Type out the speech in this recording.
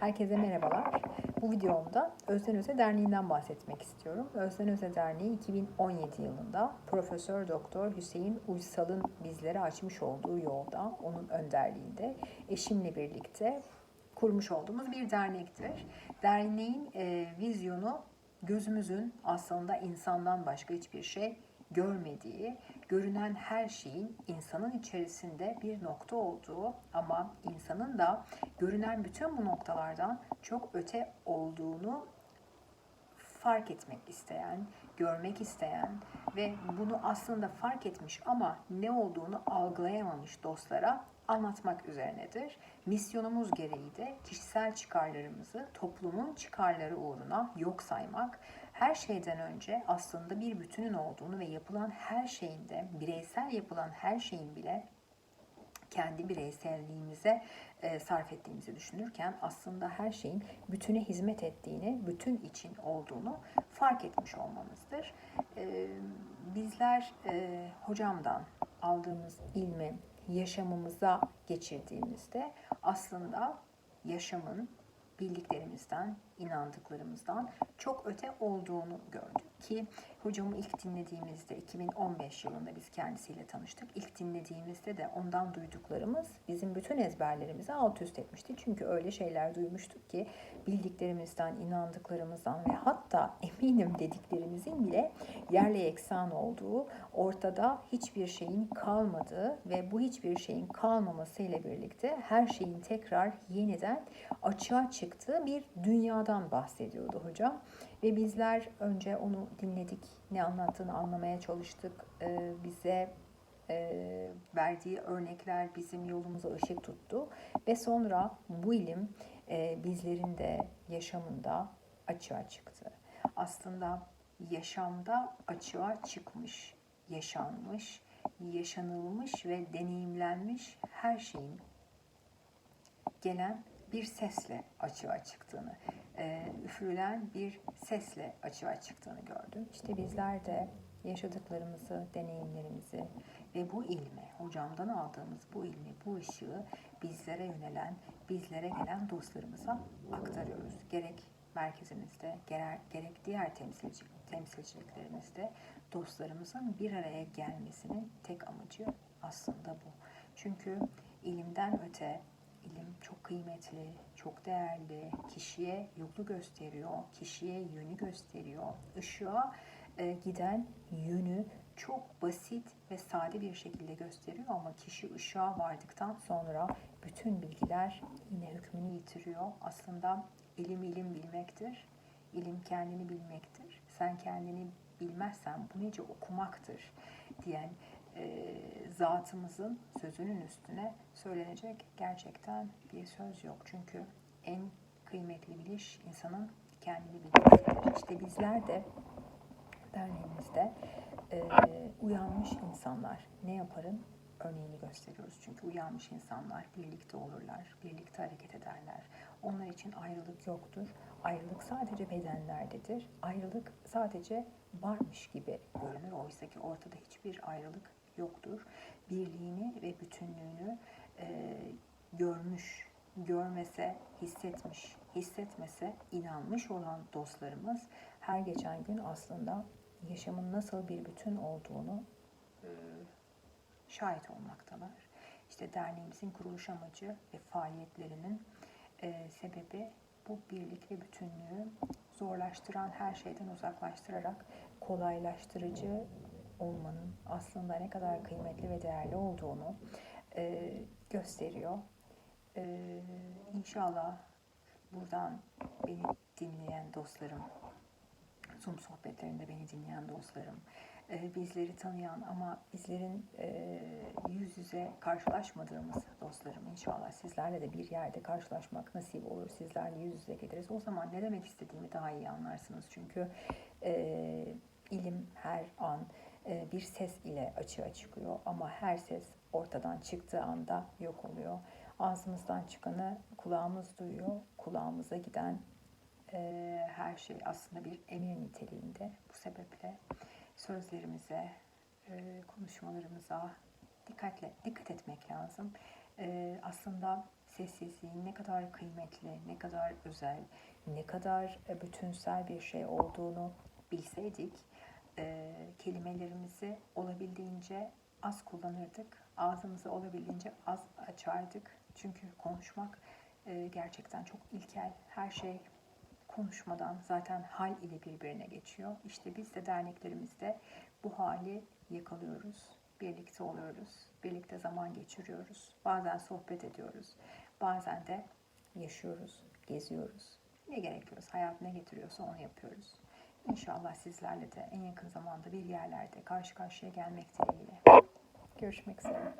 Herkese merhabalar. Bu videomda Özden Öze Derneği'nden bahsetmek istiyorum. Özden Öze Derneği 2017 yılında Profesör Doktor Hüseyin Uysal'ın bizlere açmış olduğu yolda, onun önderliğinde eşimle birlikte kurmuş olduğumuz bir dernektir. Derneğin e, vizyonu gözümüzün aslında insandan başka hiçbir şey görmediği, görünen her şeyin insanın içerisinde bir nokta olduğu ama insanın da görünen bütün bu noktalardan çok öte olduğunu fark etmek isteyen, görmek isteyen ve bunu aslında fark etmiş ama ne olduğunu algılayamamış dostlara anlatmak üzerinedir. Misyonumuz gereği de kişisel çıkarlarımızı toplumun çıkarları uğruna yok saymak, her şeyden önce aslında bir bütünün olduğunu ve yapılan her şeyin de bireysel yapılan her şeyin bile kendi bireyselliğimize e, sarf ettiğimizi düşünürken aslında her şeyin bütüne hizmet ettiğini, bütün için olduğunu fark etmiş olmamızdır. E, bizler e, hocamdan aldığımız ilmi yaşamımıza geçirdiğimizde aslında yaşamın bildiklerimizden, inandıklarımızdan çok öte olduğunu gördük ki hocamı ilk dinlediğimizde 2015 yılında biz kendisiyle tanıştık. İlk dinlediğimizde de ondan duyduklarımız bizim bütün ezberlerimizi alt üst etmişti. Çünkü öyle şeyler duymuştuk ki bildiklerimizden, inandıklarımızdan ve hatta eminim dediklerimizin bile yerle eksan olduğu, ortada hiçbir şeyin kalmadığı ve bu hiçbir şeyin kalmaması ile birlikte her şeyin tekrar yeniden açığa çıktığı bir dünyadan bahsediyordu hocam. Ve bizler önce onu dinledik, ne anlattığını anlamaya çalıştık. Ee, bize e, verdiği örnekler bizim yolumuza ışık tuttu. Ve sonra bu ilim e, bizlerin de yaşamında açığa çıktı. Aslında yaşamda açığa çıkmış, yaşanmış, yaşanılmış ve deneyimlenmiş her şeyin gelen bir sesle açığa çıktığını, e, üfürülen bir sesle açığa çıktığını gördüm. İşte bizler de yaşadıklarımızı, deneyimlerimizi ve bu ilmi, hocamdan aldığımız bu ilmi, bu ışığı bizlere yönelen, bizlere gelen dostlarımıza aktarıyoruz. Gerek merkezimizde, gerek, diğer temsilci, temsilciliklerimizde dostlarımızın bir araya gelmesinin tek amacı aslında bu. Çünkü ilimden öte ilim çok kıymetli, çok değerli, kişiye yolu gösteriyor, kişiye yönü gösteriyor. Işığa e, giden yönü çok basit ve sade bir şekilde gösteriyor ama kişi ışığa vardıktan sonra bütün bilgiler yine hükmünü yitiriyor. Aslında ilim ilim bilmektir, ilim kendini bilmektir. Sen kendini bilmezsen bu nice okumaktır diyen e, zatımızın sözünün üstüne söylenecek gerçekten bir söz yok. Çünkü en kıymetli biliş insanın kendini bilmesidir. İşte bizler de derneğimizde e, uyanmış insanlar ne yaparın örneğini gösteriyoruz. Çünkü uyanmış insanlar birlikte olurlar, birlikte hareket ederler. Onlar için ayrılık yoktur. Ayrılık sadece bedenlerdedir. Ayrılık sadece varmış gibi görünür. Oysa ki ortada hiçbir ayrılık yoktur. Birliğini ve bütünlüğünü e, görmüş, görmese hissetmiş, hissetmese inanmış olan dostlarımız her geçen gün aslında yaşamın nasıl bir bütün olduğunu e, şahit olmaktalar. İşte derneğimizin kuruluş amacı ve faaliyetlerinin e, sebebi bu birlik ve bütünlüğü zorlaştıran her şeyden uzaklaştırarak kolaylaştırıcı olmanın aslında ne kadar kıymetli ve değerli olduğunu e, gösteriyor. E, inşallah buradan beni dinleyen dostlarım, Zoom sohbetlerinde beni dinleyen dostlarım, e, bizleri tanıyan ama bizlerin e, yüz yüze karşılaşmadığımız dostlarım inşallah sizlerle de bir yerde karşılaşmak nasip olur. Sizlerle yüz yüze geliriz. O zaman ne demek istediğimi daha iyi anlarsınız. Çünkü e, ilim her an bir ses ile açığa çıkıyor ama her ses ortadan çıktığı anda yok oluyor. Ağzımızdan çıkanı kulağımız duyuyor. Kulağımıza giden e, her şey aslında bir emir niteliğinde. Bu sebeple sözlerimize, e, konuşmalarımıza dikkatle dikkat etmek lazım. Aslında sessizliğin ne kadar kıymetli, ne kadar özel, ne kadar e, bütünsel bir şey olduğunu bilseydik, e, kelimelerimizi olabildiğince az kullanırdık, ağzımızı olabildiğince az açardık. Çünkü konuşmak e, gerçekten çok ilkel. Her şey konuşmadan zaten hal ile birbirine geçiyor. İşte biz de derneklerimizde bu hali yakalıyoruz. Birlikte oluyoruz. Birlikte zaman geçiriyoruz. Bazen sohbet ediyoruz. Bazen de yaşıyoruz, geziyoruz. Ne gerekiyorsa, hayat ne getiriyorsa onu yapıyoruz. İnşallah sizlerle de en yakın zamanda bir yerlerde karşı karşıya gelmek dileğiyle. Görüşmek üzere.